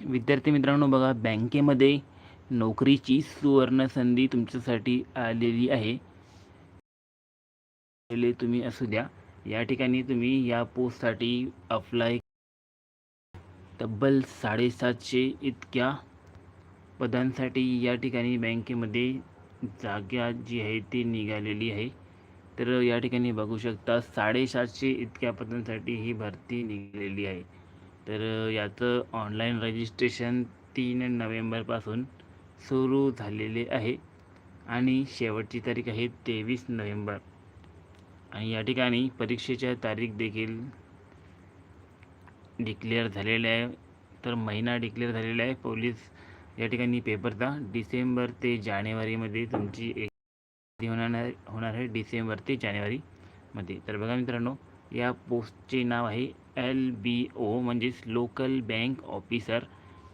विद्यार्थी मित्रांनो बघा बँकेमध्ये नोकरीची सुवर्ण संधी तुमच्यासाठी आलेली आहे. तुम्ही असू द्या. या ठिकाणी तुम्ही या पोस्टसाठी अप्लाय तब्बल साडेसातशे इतक्या पदांसाठी या ठिकाणी बँकेमध्ये जागा जी आहे ती निघालेली आहे. तर या ठिकाणी बघू शकता साडेसातशे इतक्या पदांसाठी ही भरती निघालेली आहे. तर याचं ऑनलाईन रजिस्ट्रेशन तीन नोव्हेंबरपासून सुरू झालेले आहे आणि शेवटची तारीख आहे तेवीस नोव्हेंबर. आणि या ठिकाणी परीक्षेच्या तारीख देखील डिक्लेअर झालेल्या आहे. तर महिना डिक्लेअर झालेला आहे. पोलीस या ठिकाणी पेपरचा डिसेंबर ते जानेवारीमध्ये तुमची एक होणार होणार आहे डिसेंबर ते जानेवारीमध्ये तर बघा मित्रांनो या पोस्टचे नाव आहे एल बी ओ म्हणजेच लोकल बँक ऑफिसर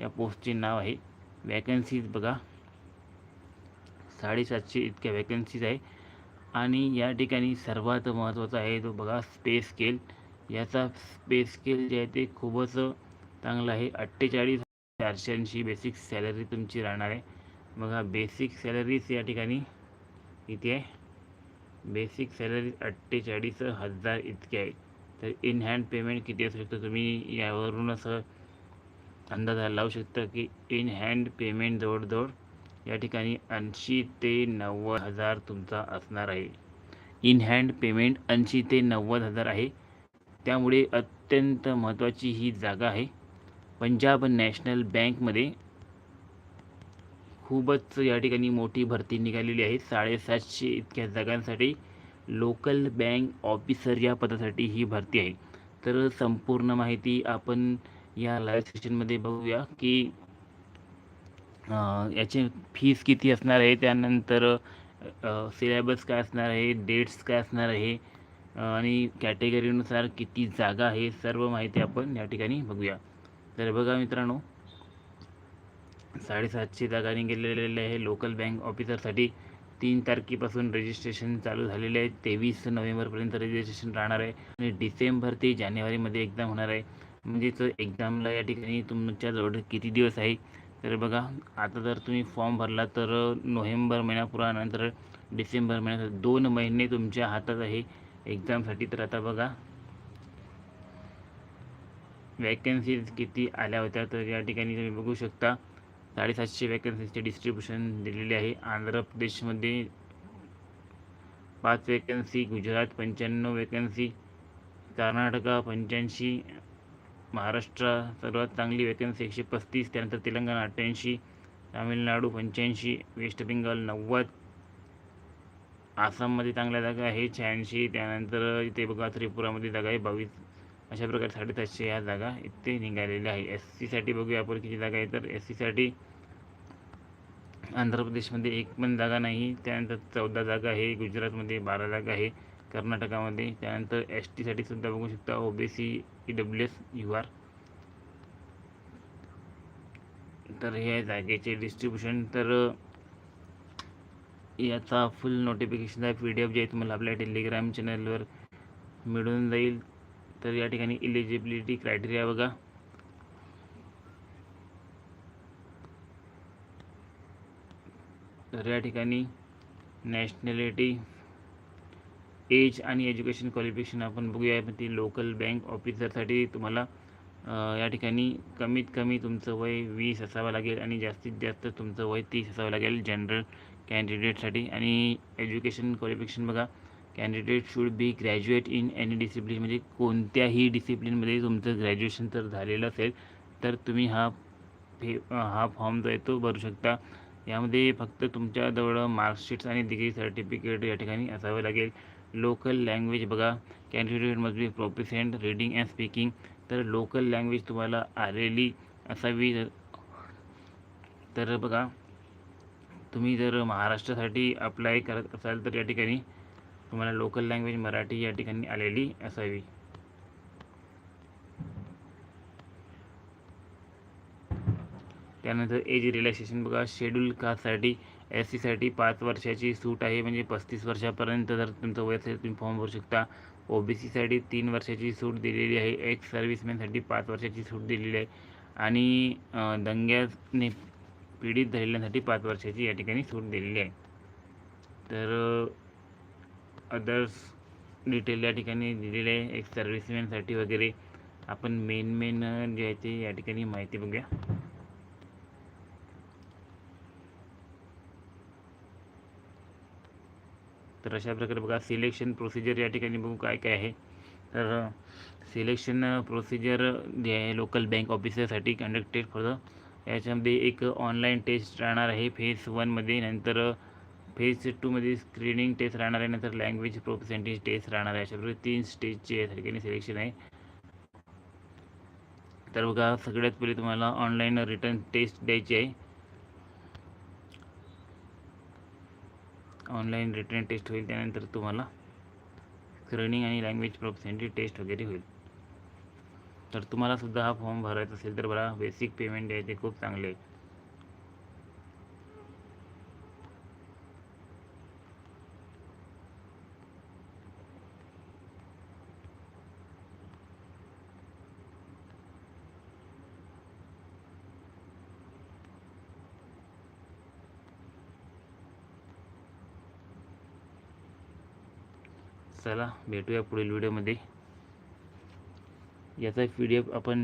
या पोस्टचे नाव आहे. वॅकन्सीज बघा. साडेसातशे इतक्या वॅकन्सीज आहे. आणि या ठिकाणी सर्वात महत्त्वाचा आहे तो बघा स्पेस स्केल याचा स्पेस स्केल जे आहे ते खूपच चांगला आहे. अठ्ठेचाळीस चारशे ऐंशी बेसिक सॅलरी तुमची राहणार आहे. बघा बेसिक सॅलरीज या ठिकाणी इथे आहे. बेसिक सॅलरी अठ्ठेचाळीस हजार इतके आहे तर इन हँड पेमेंट किती असू शकतं? तुम्ही यावरून असं अंदाज लावू शकता की इन हँड पेमेंट जवळजवळ या ठिकाणी ऐंशी ते नव्वद हजार तुमचा असणार आहे. इन हँड पेमेंट ऐंशी ते नव्वद हजार आहे. त्यामुळे अत्यंत महत्त्वाची ही जागा आहे. पंजाब नॅशनल बँकमध्ये खूपच या ठिकाणी मोठी भरती निघालेली आहे. साडेसातशे इतक्या जागांसाठी लोकल बँक ऑफिसर या पदासाठी ही भरती आहे. तर संपूर्ण माहिती आपण या लाईव्ह सेशनमध्ये बघूया की याचे फीस किती असणार आहे त्यानंतर सिलेबस काय असणार आहे डेट्स काय असणार आहे आणि कॅटेगरीनुसार किती जागा आहे सर्व माहिती आपण या ठिकाणी बघूया. तर बघा मित्रांनो साडेसातशे जागा निघालेल्या आहे लोकल बँक ऑफिसरसाठी तीन तारखेपासून रजिस्ट्रेशन चालू झालेले आहे. तेवीस नोव्हेंबरपर्यंत रजिस्ट्रेशन राहणार आहे. आणि डिसेंबर ते जानेवारीमध्ये एक्झाम होणार आहे. म्हणजेच एक्झामला या ठिकाणी तुमच्याजवळ किती दिवस आहे? तर बघा आता जर तुम्ही फॉर्म भरला तर नोव्हेंबर महिना पुरा नंतर डिसेंबर महिन्यात दोन महिने तुमच्या हातात आहे एक्झामसाठी तर आता बघा वॅकन्सीज किती आल्या होत्या? तर या ठिकाणी तुम्ही बघू शकता. साडेसातशे वॅकन्सीजचे डिस्ट्रीब्युशन दिलेले आहे. आंध्र प्रदेशमध्ये पाच वॅकन्सी गुजरात पंच्याण्णव वॅकन्सी कर्नाटका पंच्याऐंशी महाराष्ट्र सर्वात चांगली वॅकन्सी एकशे पस्तीस त्यानंतर तेलंगणा अठ्ठ्याऐंशी तामिळनाडू पंच्याऐंशी वेस्ट बेंगाल नव्वद आसाममध्ये चांगल्या जागा आहे शहाऐंशी त्यानंतर इथे बघा त्रिपुरामध्ये जागा आहे बावीस. अशा प्रकारे साडेसातशे या जागा इथे निघालेल्या आहे एस सीसाठी बघूया आपण किती जागा आहे तर एस सीसाठी आंध्र प्रदेशमध्ये एक पण जागा नाही. त्यानंतर चौदा जागा आहे. गुजरातमध्ये बारा जागा आहे. कर्नाटकामध्ये. त्यानंतर एस टीसाठी सुद्धा बघू शकता O B C E W S U R तर हे जागेचे डिस्ट्रीब्युशन तर याचा फुल नोटिफिकेशन आहे. पी डी एफ जे आहे तुम्हाला आपल्या टेलिग्राम चॅनलवर मिळून जाईल. तर या ठिकाणी इलिजिबिलिटी क्रायटेरिया बघा. तर या ठिकाणी नॅशनॅलिटी एज आणि एज्युकेशन क्वालिफिकेशन आपण बघूया. ती लोकल बँक ऑफिसरसाठी तुम्हाला या ठिकाणी कमीत कमी तुमचं वय वीस असावं लागेल आणि जास्तीत जास्त तुमचं वय तीस असावं लागेल जनरल कॅन्डिडेटसाठी आणि एज्युकेशन क्वालिफिकेशन बघा. Candidate should be graduate in any discipline म्हणजे कोणत्याही डिसिप्लिनमध्ये तुमचं ग्रॅज्युएशन जर झालेलं असेल तर तुम्ही हा फे हा फॉर्म जो आहे तो भरू शकता. यामध्ये फक्त तुमच्याजवळ मार्कशीट्स आणि डिग्री सर्टिफिकेट या ठिकाणी असावं लागेल. लोकल लँग्वेज बघा. Candidate must be proficient reading and speaking तर लोकल लँग्वेज तुम्हाला आलेली असावी. तर बघा. तुम्ही जर महाराष्ट्रासाठी अप्लाय करत असाल तर या ठिकाणी तुम्हाला लोकल लँग्वेज मराठी या ठिकाणी आलेली असावी. त्यानंतर एज रिलॅक्सेशन बघा शेड्यूल कास्टसाठी एस सीसाठी पाच वर्षाची सूट आहे म्हणजे पस्तीस वर्षापर्यंत जर तुमचं वय असेल तुम्ही फॉर्म भरू शकता. ओ बी सीसाठी तीन वर्षाची सूट दिलेली आहे एक्स सर्व्हिसमॅनसाठी पाच वर्षाची सूट दिलेली आहे. आणि दंग्याने पीडित झालेल्यांसाठी पाच वर्षाची या ठिकाणी सूट दिलेली आहे. तर अदर्स डिटेल या ठिकाणी दिलेले आहे. एक सर्व्हिसमॅनसाठी वगैरे आपण मेन मेन जे आहे ते या ठिकाणी माहिती बघूया. तर अशा प्रकारे बघा सिलेक्शन प्रोसिजर या ठिकाणी बघू काय काय आहे. तर सिलेक्शन प्रोसिजर जे आहे लोकल बँक ऑफिसरसाठी कंडक्टेड फॉर द याच्यामध्ये एक ऑनलाईन टेस्ट राहणार आहे. फेज वनमध्ये नंतर फेज टूमध्ये स्क्रीनिंग टेस्ट राहणार आहे नंतर लँग्वेज प्रोफेसेंटेज टेस्ट राहणार आहे. अशा प्रकारे तीन स्टेजचे या ठिकाणी सिलेक्शन आहे. तर बघा सगळ्यात पहिले तुम्हाला ऑनलाईन रिटर्न टेस्ट द्यायची आहे. ऑनलाईन रिटर्न टेस्ट होईल त्यानंतर तुम्हाला स्क्रीनिंग आणि लँग्वेज प्रोफेसेंटी टेस्ट वगैरे होईल. तर तुम्हाला सुद्धा हा फॉर्म भरायचा असेल तर बघा बेसिक पेमेंट आहे ते खूप चांगले. आहे चला भेटूया पुढील व्हिडिओमध्ये याचा पी डी एफ आपण